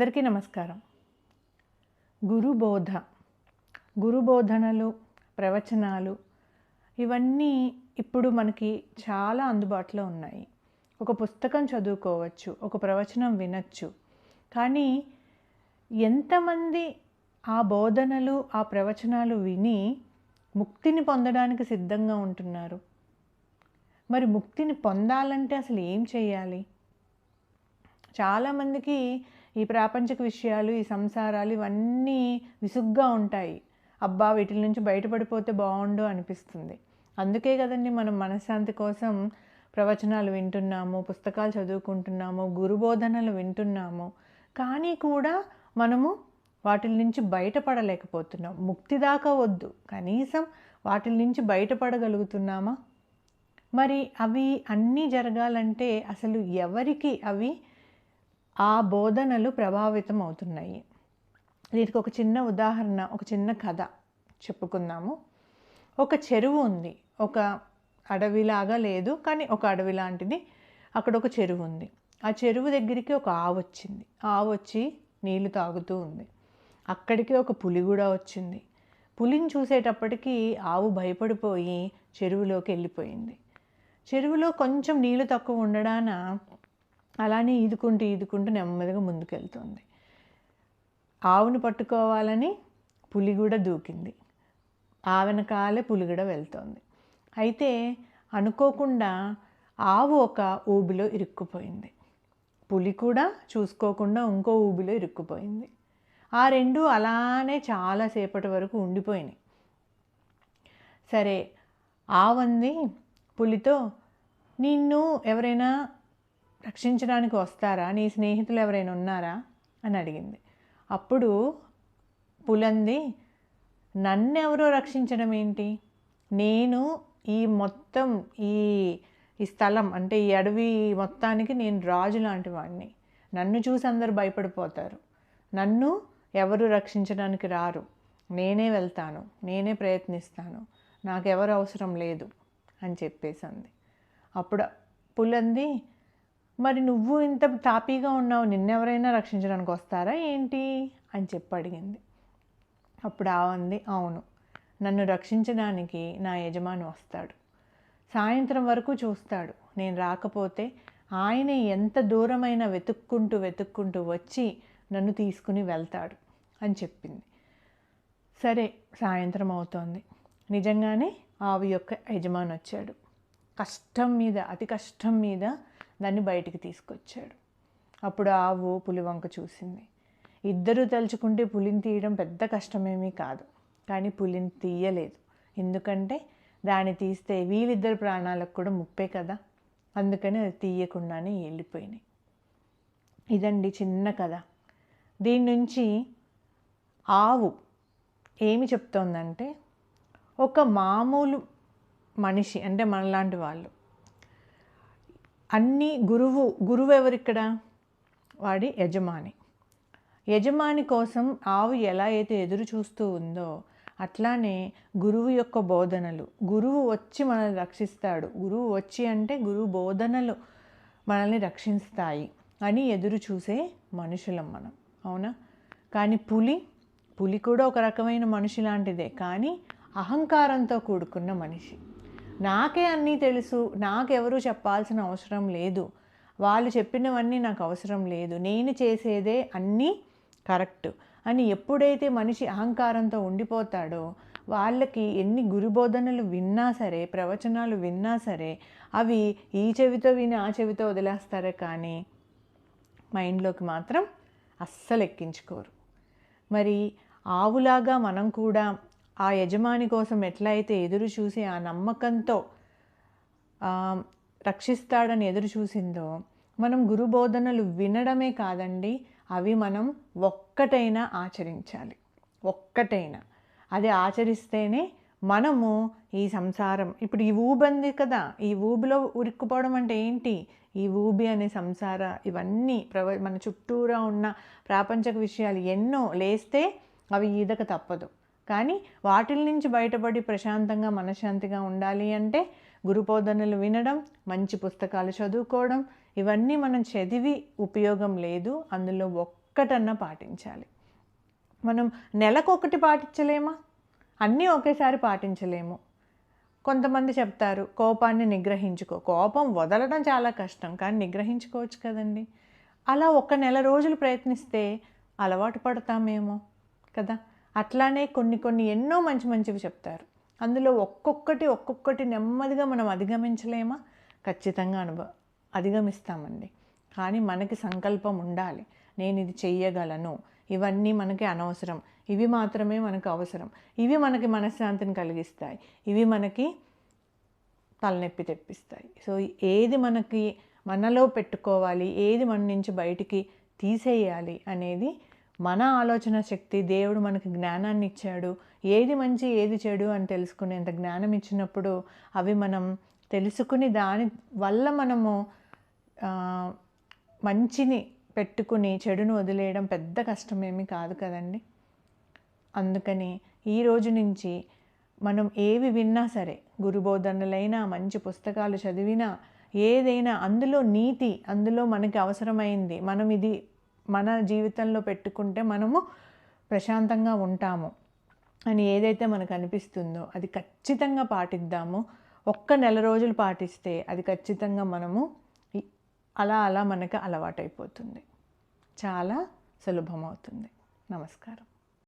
అందరికీ నమస్కారం. గురుబోధ గురుబోధనలు ప్రవచనాలు ఇవన్నీ ఇప్పుడు మనకి చాలా అందుబాటులో ఉన్నాయి. ఒక పుస్తకం చదువుకోవచ్చు ఒక ప్రవచనం వినొచ్చు. కానీ ఎంతమంది ఆ బోధనలు ఆ ప్రవచనాలు విని ముక్తిని పొందడానికి సిద్ధంగా ఉంటున్నారు? మరి ముక్తిని పొందాలంటే అసలు ఏం చేయాలి? చాలామందికి ఈ ప్రాపంచిక విషయాలు ఈ సంసారాలు ఇవన్నీ విసుగ్గా ఉంటాయి. అబ్బా వీటి నుంచి బయటపడిపోతే బాగుండు అనిపిస్తుంది. అందుకే కదండి మనం మనశ్శాంతి కోసం ప్రవచనాలు వింటున్నాము పుస్తకాలు చదువుకుంటున్నాము గురుబోధనలు వింటున్నాము. కానీ కూడా మనము వాటి నుంచి బయటపడలేకపోతున్నాం. ముక్తి దాకా వద్దు. కనీసం వాటి నుంచి బయటపడగలుగుతున్నామా? మరి అవి అన్నీ జరగాలంటే అసలు ఎవరికి అవి ఆ బోధనలు ప్రభావితం అవుతున్నాయి. దీనికి ఒక చిన్న ఉదాహరణ ఒక చిన్న కథ చెప్పుకుందాము. ఒక చెరువు ఉంది. ఒక అడవిలాగా లేదు కానీ ఒక అడవి లాంటిది. అక్కడ ఒక చెరువు ఉంది. ఆ చెరువు దగ్గరికి ఒక ఆవు వచ్చింది. ఆవు వచ్చి నీళ్ళు తాగుతూ ఉంది. అక్కడికి ఒక పులి కూడా వచ్చింది. పులిని చూసేటప్పటికి ఆవు భయపడిపోయి చెరువులోకి వెళ్ళిపోయింది. చెరువులో కొంచెం నీళ్ళు తక్కువ ఉండడాన అలానే ఈదుకుంటూ ఈదుకుంటూ నెమ్మదిగా ముందుకెళ్తుంది. ఆవును పట్టుకోవాలని పులి కూడా దూకింది. ఆ వెనకాలే పులి కూడా వెళ్తోంది. అయితే అనుకోకుండా ఆవు ఒక ఊబిలో ఇరుక్కుపోయింది. పులి కూడా చూసుకోకుండా ఇంకో ఊబిలో ఇరుక్కుపోయింది. ఆ రెండు అలానే చాలాసేపటి వరకు ఉండిపోయినాయి. సరే ఆవంది పులితో నిన్ను ఎవరైనా రక్షించడానికి వస్తారా? నీ స్నేహితులు ఎవరైనా ఉన్నారా? అని అడిగింది. అప్పుడు పులంది నన్నెవరో రక్షించడం ఏంటి? నేను ఈ మొత్తం ఈ ఈ స్థలం అంటే ఈ అడవి మొత్తానికి నేను రాజు లాంటి వాడిని నన్ను చూసి అందరు భయపడిపోతారు. నన్ను ఎవరు రక్షించడానికి రారు. నేనే వెళ్తాను. నేనే ప్రయత్నిస్తాను. నాకెవరు అవసరం లేదు అని చెప్పేసి అంది. అప్పుడు పులంది మరి నువ్వు ఇంత తాపీగా ఉన్నావు నిన్నెవరైనా రక్షించడానికి వస్తారా ఏంటి? అని చెప్పి అడిగింది. అప్పుడు ఆ ఉంది అవును. నన్ను రక్షించడానికి నా యజమాని వస్తాడు. సాయంత్రం వరకు చూస్తాడు. నేను రాకపోతే ఆయన ఎంత దూరమైన వెతుక్కుంటూ వెతుక్కుంటూ వచ్చి నన్ను తీసుకుని వెళ్తాడు అని చెప్పింది. సరే సాయంత్రం అవుతోంది. నిజంగానే ఆవి యొక్క యజమాని వచ్చాడు కష్టం మీద అతి కష్టం మీద దాన్ని బయటికి తీసుకొచ్చాడు. అప్పుడు ఆవు పులివంక చూసింది. ఇద్దరూ తలుచుకుంటే పులిని తీయడం పెద్ద కష్టమేమీ కాదు. కానీ పులిని తీయలేదు. ఎందుకంటే దాన్ని తీస్తే వీళ్ళిద్దరు ప్రాణాలకు కూడా ముప్పే కదా. అందుకని అది తీయకుండానే వెళ్ళిపోయినాయి. ఇదండి చిన్న కథ. దీని నుంచి ఆవు ఏమి చెప్తోందంటే ఒక మామూలు మనిషి అంటే మనలాంటి వాళ్ళు అన్నీ గురువు గురువు ఎవరిక్కడ? వాడి యజమాని. యజమాని కోసం ఆవు ఎలా అయితే ఎదురు చూస్తూ ఉందో అట్లానే గురువు యొక్క బోధనలు. గురువు వచ్చి మనల్ని రక్షిస్తాడు. గురువు వచ్చి అంటే గురువు బోధనలు మనల్ని రక్షిస్తాయి అని ఎదురు చూసే మనుషులం మనం. అవునా? కానీ పులి పులి కూడా ఒక రకమైన మనిషి లాంటిదే. కానీ అహంకారంతో కూడుకున్న మనిషి. నాకే అన్నీ తెలుసు నాకెవరూ చెప్పాల్సిన అవసరం లేదు. వాళ్ళు చెప్పినవన్నీ నాకు అవసరం లేదు. నేను చేసేదే అన్నీ కరెక్ట్. అని ఎప్పుడైతే మనిషి అహంకారంతో ఉండిపోతాడో వాళ్ళకి ఎన్ని గురుబోధనలు విన్నా సరే ప్రవచనాలు విన్నా సరే అవి ఈ చెవితో విని ఆ చెవితో వదిలేస్తారే కానీ మైండ్లోకి మాత్రం అస్సలు ఎక్కించుకోరు. మరి ఆవులాగా మనం కూడా ఆ యజమాని కోసం ఎట్లయితే ఎదురు చూసి ఆ నమ్మకంతో రక్షిస్తాడని ఎదురు చూసిందో మనం గురుబోధనలు వినడమే కాదండి అవి మనం ఒక్కటైనా ఆచరించాలి. ఒక్కటైనా. అది ఆచరిస్తేనే మనము ఈ సంసారం. ఇప్పుడు ఈ ఊబంది కదా ఈ ఊబిలో ఉరుక్కుపోవడం అంటే ఏంటి? ఈ ఊబి అనే సంసార ఇవన్నీ ప్రవ మన చుట్టూరా ఉన్న ప్రాపంచక విషయాలు ఎన్నో లేస్తే అవి ఈదక తప్పదు. కానీ వాటిల నుంచి బయటపడి ప్రశాంతంగా మనశ్శాంతిగా ఉండాలి అంటే గురుబోధనలు వినడం మంచి పుస్తకాలు చదువుకోవడం ఇవన్నీ మనం చదివి ఉపయోగం లేదు. అందులో ఒక్కటన్నా పాటించాలి. మనం నెలకొకటి పాటించలేమా? అన్నీ ఒకేసారి పాటించలేము. కొంతమంది చెప్తారు కోపాన్ని నిగ్రహించుకో. కోపం వదలడం చాలా కష్టం కానీ నిగ్రహించుకోవచ్చు కదండి. అలా ఒక నెల రోజులు ప్రయత్నిస్తే అలవాటు పడతామేమో కదా? అట్లానే కొన్ని కొన్ని ఎన్నో మంచి మంచివి చెప్తారు. అందులో ఒక్కొక్కటి ఒక్కొక్కటి నెమ్మదిగా మనం అధిగమించలేమా? ఖచ్చితంగా అనుభవ అధిగమిస్తామండి. కానీ మనకి సంకల్పం ఉండాలి. నేను ఇది చెయ్యగలను. ఇవన్నీ మనకి అనవసరం. ఇవి మాత్రమే మనకు అవసరం. ఇవి మనకి మనశ్శాంతిని కలిగిస్తాయి. ఇవి మనకి తలనొప్పి తెప్పిస్తాయి. సో ఏది మనకి మనలో పెట్టుకోవాలి ఏది మన నుంచి బయటికి తీసేయాలి అనేది మన ఆలోచన శక్తి దేవుడు మనకి జ్ఞానాన్ని ఇచ్చాడు. ఏది మంచి ఏది చెడు అని తెలుసుకునేంత జ్ఞానం ఇచ్చినప్పుడు అవి మనం తెలుసుకుని దాని వల్ల మనము మంచిని పెట్టుకుని చెడును వదిలేయడం పెద్ద కష్టమేమీ కాదు కదండి. అందుకని ఈ రోజు నుంచి మనం ఏవి విన్నా సరే గురుబోధనలైనా మంచి పుస్తకాలు చదివినా ఏదైనా అందులో నీతి అందులో మనకి అవసరమైంది మనం ఇది మన జీవితంలో పెట్టుకుంటే మనము ప్రశాంతంగా ఉంటాము. అని ఏదైతే మనకు అనిపిస్తుందో అది ఖచ్చితంగా పాటిద్దాము. ఒక్క నెల రోజులు పాటిస్తే అది ఖచ్చితంగా మనము అలా అలా మనకు అలవాటైపోతుంది. చాలా సులభమవుతుంది. నమస్కారం.